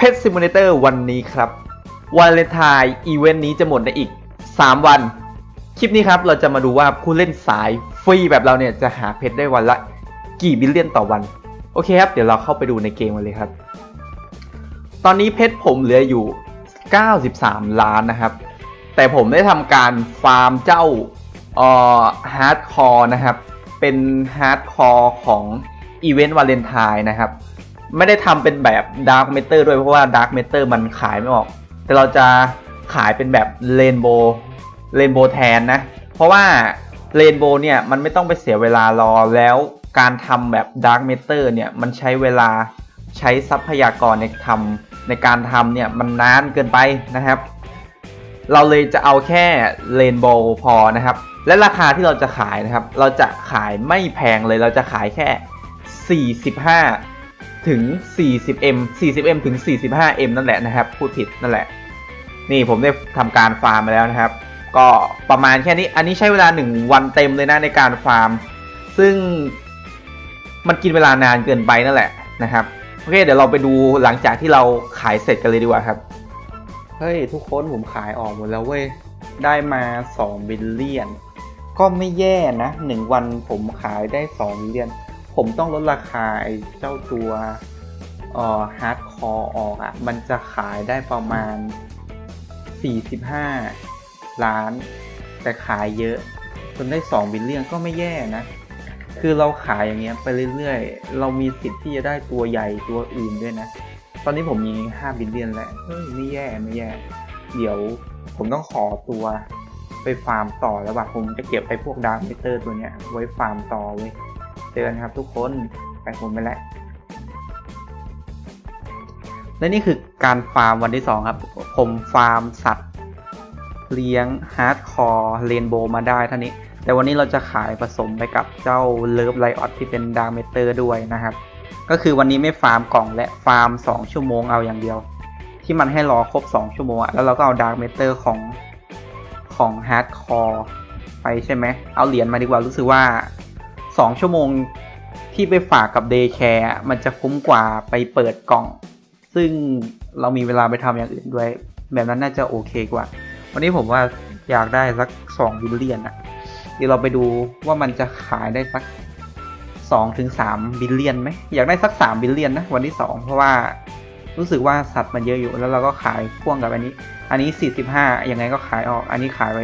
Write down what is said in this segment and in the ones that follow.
เพชรซิมูเลเตอร์วันนี้ครับวาเลนไทน์อีเวนต์นี้จะหมดในอีก 3 วัน คลิปนี้ครับเราจะมาดูว่าผู้เล่นสายฟรีแบบเราเนี่ยจะหาเพชรได้วันละกี่บิลเลียนต่อวัน โอเคครับ เดี๋ยวเราเข้าไปดูในเกมกันเลยครับ ตอนนี้เพชรผมเหลืออยู่ 93 ล้านนะครับ แต่ผมได้ทำการฟาร์มเจ้าเอ่อฮาร์ดคอร์นะครับ เป็นฮาร์ดคอร์ของอีเวนต์วาเลนไทน์นะครับ ไม่ได้ทำเป็นแบบดาร์ m เมเตอร์ด้วยเพราะว่าดาร์ m เมเตอร์มันขายไม่ออก แต่เราจะขายเป็นแบบเรนโบว์เรนโบว์แทนนะ เพราะว่าเรนโบว์เนี่ยมันไม่ต้องไปเสียเวลารอแล้วการทำแบบดาร์ m เมเตอร์เนี่ยมันใช้เวลาใช้ทรัพยากรในทำในการทำเนี่ยมันนานเกินไปนะครับ เราเลยจะเอาแค่เรนโบว์พอนะครับ และราคาที่เราจะขายนะครับ เราจะขายไม่แพงเลยเราจะขายแค่ 45 ถึง 40m 40m ถึง 45m นั่นแหละนะครับ พูดผิดนั่นแหละ นี่ผมได้ทำการฟาร์มมาแล้วนะครับ ก็ประมาณแค่นี้ อันนี้ใช้เวลา 1 วันเต็มเลยนะในการฟาร์ม ซึ่งมันกินเวลานานเกินไปนั่นแหละนะครับ โอเค เดี๋ยวเราไปดูหลังจากที่เราขายเสร็จกันเลยดีกว่าครับ เฮ้ย ทุกคนผมขายออกหมดแล้วเว้ย ได้มา2บิลเลียน ก็ไม่แย่นะ 1 วันผมขายได้2บิลเลียน ผมต้องลดราคาไอ้เจ้าตัวออฮาร์ดคอร์ออกอะ่ะ มันจะขายได้ประมาณ 45 ล้าน แต่ขายเยอะจนได้ 2 บิลเลียนก็ไม่แย่นะ คือเราขายอย่างเงี้ยไปเรื่อยๆ เรามีสิทธิ์ที่จะได้ตัวใหญ่ตัวอื่นด้วยนะ ตอนนี้ผมมี 5 บิลเลียนแล้วเฮ้ยไม่แย่ไม่แย่ เดี๋ยวผมต้องขอตัวไปฟาร์มต่อแล้วว่ะผมจะเก็บไอพวกดาร์คเมเตอร์ตัวเนี้ยไว้ฟาร์มต่อเว้ย เจอนครับทุกคนไปผมไปแล้วและนี่คือการฟาร์มวันที่ 2 ครับ ผมฟาร์มสัตว์ เลี้ยงฮาร์ดคอร์เรนโบว์มาได้ท่านี้ แต่วันนี้เราจะขายผสมไปกับเจ้าเลิฟไลออดที่เป็นดาร์เมเตอร์ด้วยนะครับ ก็คือวันนี้ไม่ฟาร์มกล่องและฟาร์ม 2 ชั่วโมงเอาอย่างเดียว ที่มันให้รอครบ 2 ชั่วโมงอะแล้วเราก็เอาดาร์เมเตอร์ของของฮาร์ดคอร์ไปใช่ไหมเอาเหรียญมาดีกว่ารู้สึกว่า 2 ชั่วโมงที่ไปฝากกับเดย์แคร์มันจะคุ้มกว่าไปเปิดกล่อง ซึ่งเรามีเวลาไปทำอย่างอื่นด้วย แบบนั้นน่าจะโอเคกว่า วันนี้ผมว่าอยากได้สัก2บิลเลียนอะเดี๋ยวเราไปดูว่ามันจะขายได้สัก2ถึง3บิลเลียนไหมอยากได้สัก3บิลเลียนนะวันที่ 2 เพราะว่ารู้สึกว่าสัตว์มันเยอะอยู่แล้วเราก็ขายพ่วงกับอันนี้ อันนี้ 45ยังไงก็ขายออก อันนี้ขายไป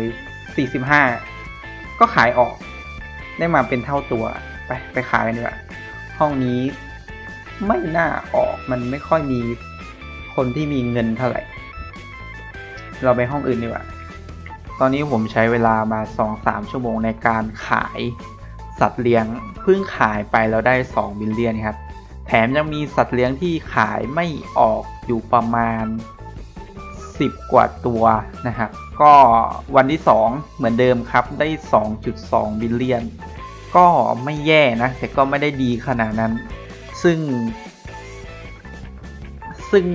45 ก็ขายออก ได้มาเป็นเท่าตัว ไปไปขายกันดีกว่าห้องนี้ไม่น่าออกมันไม่ค่อยมีคนที่มีเงินเท่าไหร่ เราไปห้องอื่นดีกว่า ตอนนี้ผมใช้เวลามา 2-3 ชั่วโมงในการขายสัตว์เลี้ยงเพิ่งขายไปแล้วได้2บิลเลียนครับ แถมยังมีสัตว์เลี้ยงที่ขายไม่ออกอยู่ประมาณ 10 กว่าตัวนะครับ ก็วันที่ 2 เหมือนเดิมครับ ได้ 2.2 บิลเลียน ก็ไม่แย่นะ แต่ก็ไม่ได้ดีขนาดนั้น ซึ่ง ซึ่ง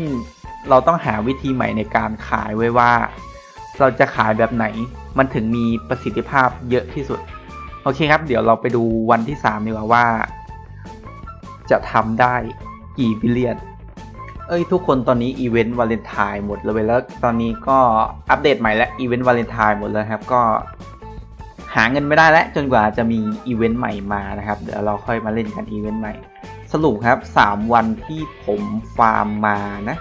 เราต้องหาวิธีใหม่ในการขายไว้ว่า เราจะขายแบบไหน มันถึงมีประสิทธิภาพเยอะที่สุด โอเคครับ เดี๋ยวเราไปดูวันที่ 3 ดีกว่าว่า จะทำได้กี่บิลเลียน เอ้ยทุกคนตอนนี้อีเวนต์วาเลนไทน์หมดเลยแล้วตอนนี้ก็อัปเดตใหม่แล้วอีเวนต์วาเลนไทน์หมดแล้วครับก็หาเงินไม่ได้แล้วจนกว่าจะมีอีเวนต์ใหม่มานะครับ เดี๋ยวเราค่อยมาเล่นกันอีเวนต์ใหม่ สรุปครับ 3 วันที่ผมฟาร์มมานะ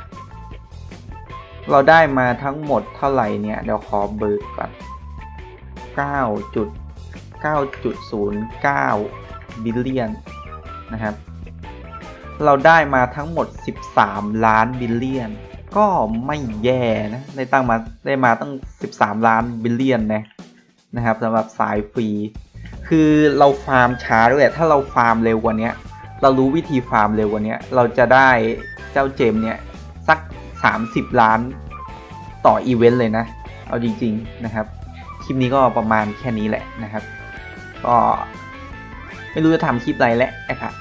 เราได้มาทั้งหมดเท่าไหร่เนี่ย เดี๋ยวขอเบิกก่อน9.9.09บิลเลียนนะครับ เราได้มาทั้งหมด 13 ล้านบิลเลียน ก็ไม่แย่นะได้ตั้งมาได้มาตั้ง 13 ล้านบิลเลียนนะนะครับสำหรับสายฟรี คือเราฟาร์มช้าด้วยถ้าเราฟาร์มเร็วกว่านี้เรารู้วิธีฟาร์มเร็วกว่านี้เราจะได้เจ้าเจมเนี่ยสัก 30 ล้านต่ออีเวนต์เลยนะ เอาจริง ๆนะครับ คลิปนี้ก็ประมาณแค่นี้แหละนะครับ ก็ไม่รู้จะทำคลิปอะไรแล้วนะครับ